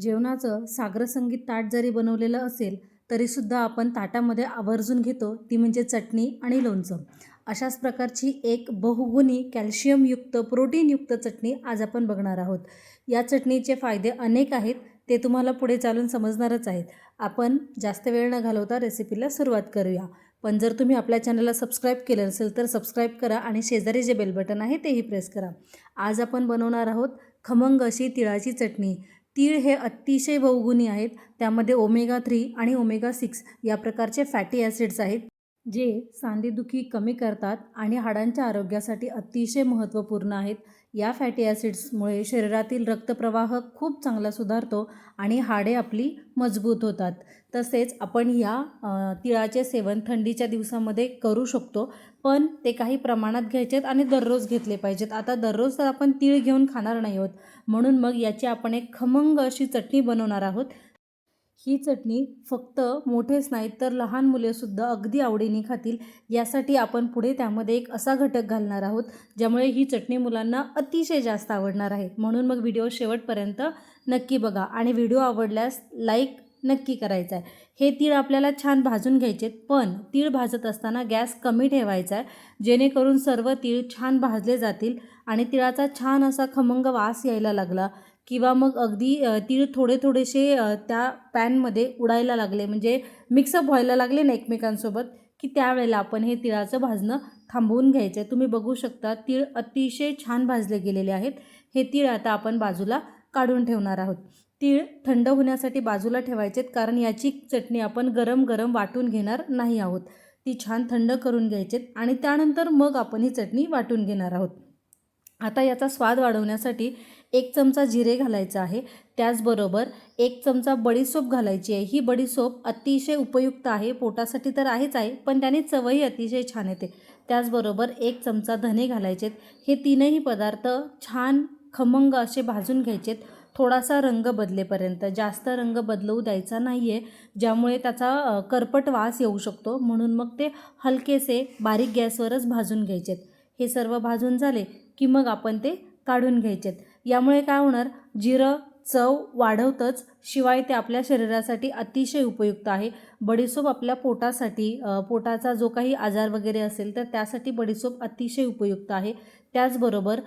जेवणाचं सागरसंगीत ताट जरी बनवलेलं असेल तरीसुद्धा आपण ताटामध्ये आवर्जून घेतो ती म्हणजे चटणी आणि लोणचं. अशाच प्रकारची एक बहुगुणी कॅल्शियमयुक्त प्रोटीनयुक्त चटणी आज आपण बघणार आहोत. या चटणीचे फायदे अनेक आहेत ते तुम्हाला पुढे चालून समजणारच आहेत. आपण जास्त वेळ न घालवता रेसिपीला सुरुवात करूया. पण जर तुम्ही आपल्या चॅनलला सबस्क्राईब केलं असेल तर सबस्क्राईब करा आणि शेजारी जे बेल बटन आहे तेही प्रेस करा. आज आपण बनवणार आहोत खमंग अशी तिळाची चटणी. तीळ हे अतिशय बहुगुणी आहेत. त्यामध्ये ओमेगा थ्री आणि ओमेगा सिक्स या प्रकारचे फॅटी ॲसिड्स आहेत. जे सांधेदुखी कमी करतात आणि हाडांच्या आरोग्यासाठी अतिशय महत्त्वपूर्ण आहेत. या फॅटी ॲसिड्समुळे शरीरातील रक्तप्रवाह खूप चांगला सुधारतो आणि हाडे आपली मजबूत होतात. तसेच आपण या तिळाचे सेवन थंडीच्या दिवसामध्ये करू शकतो पण ते काही प्रमाणात घ्यायचेत आणि दररोज घेतले पाहिजेत. आता दररोज तर आपण तीळ घेऊन खाणार नाही आहोत. म्हणून मग याची आपण एक खमंग अशी चटणी बनवणार आहोत. ही चटणी फक्त मोठेच नाहीत तर लहान मुलेसुद्धा अगदी आवडीने खातील. यासाठी आपण पुढे त्यामध्ये एक असा घटक घालणार आहोत ज्यामुळे ही चटणी मुलांना अतिशय जास्त आवडणार आहे. म्हणून मग व्हिडिओ शेवटपर्यंत नक्की बघा आणि व्हिडिओ आवडल्यास लाईक नक्की करायचा आहे हे तीळ आपल्याला छान भाजून घ्यायचे पण तीळ भाजत असताना गॅस कमी ठेवायचा आहे जेणेकरून सर्व तीळ छान भाजले जातील आणि तिळाचा छान असा खमंग वास यायला लागला. किंवा मग अगदी तीळ थोडे थोडेसे त्या पॅनमध्ये उडायला लागले. म्हणजे मिक्सअप व्हायला लागले ना एकमेकांसोबत की त्यावेळेला आपण हे तिळाचं भाजणं थांबवून घ्यायचं. आहे तुम्ही बघू शकता तीळ अतिशय छान भाजले गेलेले आहेत. हे तीळ आता आपण बाजूला काढून ठेवणार आहोत. तीळ थंड होण्यासाठी बाजूला ठेवायचेत कारण याची चटणी आपण गरम गरम वाटून घेणार नाही आहोत. ती छान थंड करून घ्यायचेत आणि त्यानंतर मग आपण ही चटणी वाटून घेणार आहोत. आता याचा स्वाद वाढवण्यासाठी एक चमचा जिरे घालायचं आहे. त्याचबरोबर एक चमचा बडीसोप घालायची आहे. ही बडीसोप अतिशय उपयुक्त आहे. पोटासाठी तर आहेच आहे पण त्याने चवही अतिशय छान येते. त्याचबरोबर एक चमचा धने घालायचेत. हे तीनही पदार्थ छान खमंग असे भाजून घ्यायचेत. थोडासा रंग बदलेपर्यंत. जास्त रंग बदलवू द्यायचा नाही आहे ज्यामुळे त्याचा करपट वास येऊ शकतो. म्हणून मग ते हलकेसे बारीक गॅसवरच भाजून घ्यायचेत. हे सर्व भाजून झाले की मग आपण ते काढून घ्यायचेत. यामुळे काय होणार? जिरं चव वाढवतंच शिवाय ते आपल्या शरीरासाठी अतिशय उपयुक्त आहे. बडीसोप आपल्या पोटासाठी पोटाचा जो काही आजार वगैरे असेल तर त्यासाठी बडीसोप अतिशय उपयुक्त आहे. त्याचबरोबर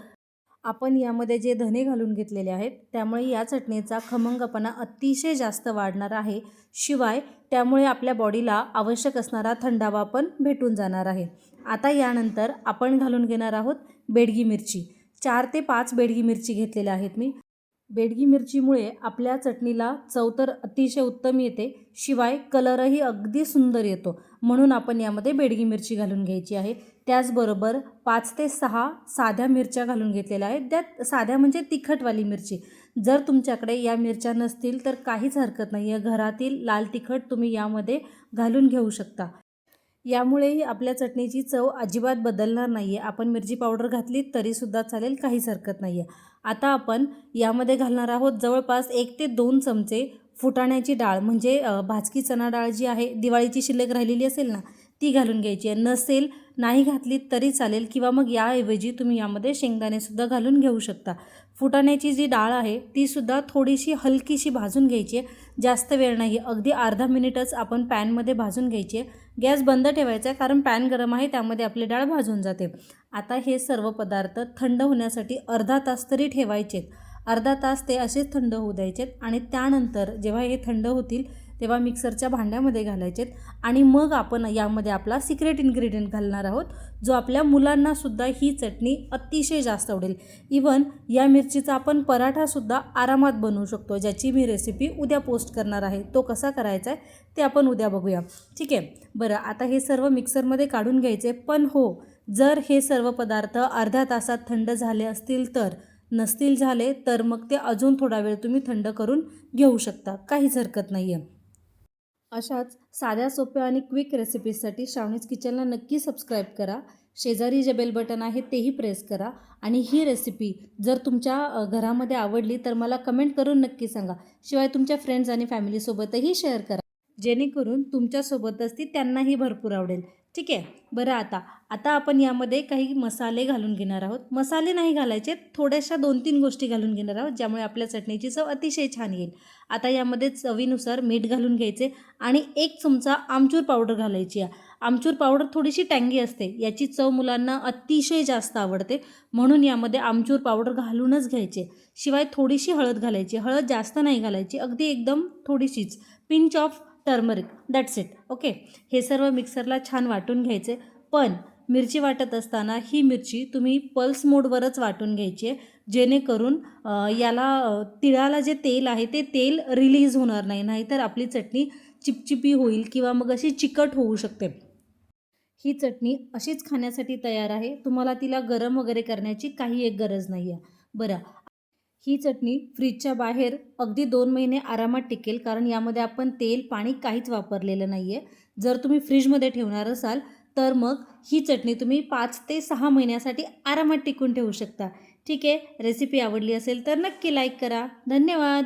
आपण यामध्ये जे धने घालून घेतलेले आहेत त्यामुळे या चटणीचा खमंगपणा अतिशय जास्त वाढणार आहे. शिवाय त्यामुळे आपल्या बॉडीला आवश्यक असणारा थंडावा पण भेटून जाणार आहे. आता यानंतर आपण घालून घेणार आहोत बेडगी मिरची. चार ते पाच बेडगी मिरची घेतलेल्या आहेत मी. बेडगी मिरचीमुळे आपल्या चटणीला चव तर अतिशय उत्तम येते शिवाय कलरही अगदी सुंदर येतो. म्हणून आपण यामध्ये बेडगी मिरची घालून घ्यायची आहे. त्याचबरोबर पाच ते सहा साध्या मिरच्या घालून घेतलेल्या आहेत. त्यात साध्या म्हणजे तिखटवाली मिरची. जर तुमच्याकडे या मिरच्या नसतील तर काहीच हरकत नाही आहे घरातील लाल तिखट तुम्ही यामध्ये घालून घेऊ शकता. यामुळेही आपल्या चटणीची चव अजिबात बदलणार नाही आहे आपण मिरची पावडर घातली तरीसुद्धा चालेल काहीच हरकत नाही आहे आता आपण यामध्ये घालणार आहोत जवळपास एक ते दोन चमचे फुटाण्याची डाळ. म्हणजे भाजकी चणा डाळ जी आहे दिवाळीची शिल्लक राहिलेली असेल ना ती घालून घ्यायची आहे. नसेल नाही घातली तरी चालेल किंवा मग याऐवजी तुम्ही यामध्ये शेंगदाणेसुद्धा घालून घेऊ शकता. फुटाण्याची जी डाळ आहे तीसुद्धा थोडीशी हलकीशी भाजून घ्यायची आहे. जास्त वेळ नाही अगदी अर्धा मिनिटच आपण पॅनमध्ये भाजून घ्यायची आहे. गॅस बंद ठेवायचा आहे कारण पॅन गरम आहे त्यामध्ये आपली डाळ भाजून जाते. आता हे सर्व पदार्थ थंड होण्यासाठी अर्धा तास तरी ठेवायचेत. अर्धा तास ते असेच थंड होऊ द्यायचेत आणि त्यानंतर जेव्हा हे थंड होतील तेव्हा मिक्सरच्या भांड्यामध्ये घालायचेत आणि मग आपण यामध्ये आपला सिक्रेट इन्ग्रेडियंट घालणार आहोत जो आपल्या मुलांनासुद्धा ही चटणी अतिशय जास्त आवडेल. इवन या मिरचीचा आपण पराठासुद्धा आरामात बनवू शकतो ज्याची मी रेसिपी उद्या पोस्ट करणार आहे. तो कसा करायचा आहे ते आपण उद्या बघूया. ठीक आहे? बरं आता हे सर्व मिक्सरमध्ये काढून घ्यायचे. पण हो जर हे सर्व पदार्थ अर्ध्या तासात थंड झाले असतील तर नसतील झाले तर मग ते अजून थोडा वेळ तुम्ही थंड करून घेऊ शकता. काहीच हरकत नाही आहे अशाच साध्या सोप्या आणि क्विक रेसिपीजसाठी श्रावणीज किचनला नक्की सबस्क्राईब करा. शेजारी जे बेल बटन आहे तेही प्रेस करा. आणि ही रेसिपी जर तुमच्या घरामध्ये आवडली तर मला कमेंट करून नक्की सांगा. शिवाय तुमच्या फ्रेंड्स आणि फॅमिलीसोबतही शेअर करा. जेणेकरून तुमच्यासोबतच ती त्यांनाही भरपूर आवडेल. ठीक आहे? बरं आता. आता आपण यामध्ये काही मसाले घालून घेणार आहोत. मसाले नाही घालायचे थोड्याशा दोन तीन गोष्टी घालून घेणार आहोत ज्यामुळे आपल्या चटणीची चव अतिशय छान येईल. आता यामध्ये चवीनुसार मीठ घालून घ्यायचे आणि एक चमचा आमचूर पावडर घालायची आहे. आमचूर पावडर थोडीशी टँगी असते. याची चव मुलांना अतिशय जास्त आवडते. म्हणून यामध्ये आमचूर पावडर घालूनच घ्यायचे. शिवाय थोडीशी हळद घालायची. हळद जास्त नाही घालायची. अगदी एकदम थोडीशीच. Pinch of turmeric. That's it okay हे सर्व मिक्सरला छान वाटून घ्यायचे. पण मिरची वाटत असताना ही मिरची तुम्ही पल्स मोडवरच वाटून घ्यायची आहे. जेणेकरून याला तिळाला जे तेल आहे ते तेल रिलीज होणार नाही. नाहीतर आपली चटणी चिपचिपी होईल किंवा मग अशी चिकट होऊ शकते. ही चटणी अशीच खाण्यासाठी तयार आहे. तुम्हाला तिला गरम वगैरे करण्याची काही एक गरज नाही आहे बरं. ही चटणी फ्रीजच्या बाहेर अगदी दोन महिने आरामात टिकेल कारण यामध्ये आपण तेल पाणी काहीच वापरलेलं नाही आहे जर तुम्ही फ्रीजमध्ये ठेवणार असाल तर मग ही चटणी तुम्ही पाच ते सहा महिन्यासाठी आरामात टिकून ठेवू शकता. ठीक आहे? रेसिपी आवडली असेल तर नक्की लाईक करा. धन्यवाद!